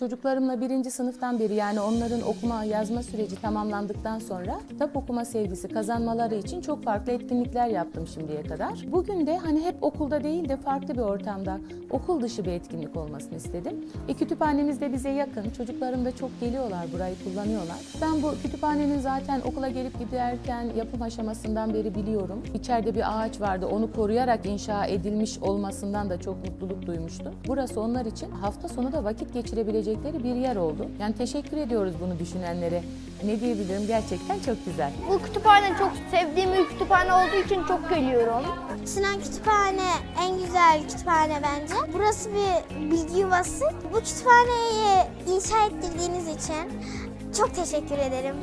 Çocuklarımla birinci sınıftan beri yani onların okuma yazma süreci tamamlandıktan sonra kitap okuma sevgisi kazanmaları için çok farklı etkinlikler yaptım şimdiye kadar. Bugün de hani hep okulda değil de farklı bir ortamda okul dışı bir etkinlik olmasını istedim. E, kütüphanemiz de bize yakın. Çocuklarım da çok geliyorlar burayı kullanıyorlar. Ben bu kütüphanenin zaten okula gelip giderken yapım aşamasından beri biliyorum. İçeride bir ağaç vardı. Onu koruyarak inşa edilmiş olmasından da çok mutluluk duymuştum. Burası onlar için hafta sonu da vakit geçirebilecekleri bir yer oldu. Yani teşekkür ediyoruz bunu düşünenlere. Ne diyebilirim gerçekten çok güzel. Bu kütüphane çok sevdiğim bir kütüphane olduğu için çok geliyorum. Sinan Kütüphane en güzel kütüphane bence. Burası bir bilgi yuvası. Bu kütüphaneyi inşa ettirdiğiniz için çok teşekkür ederim.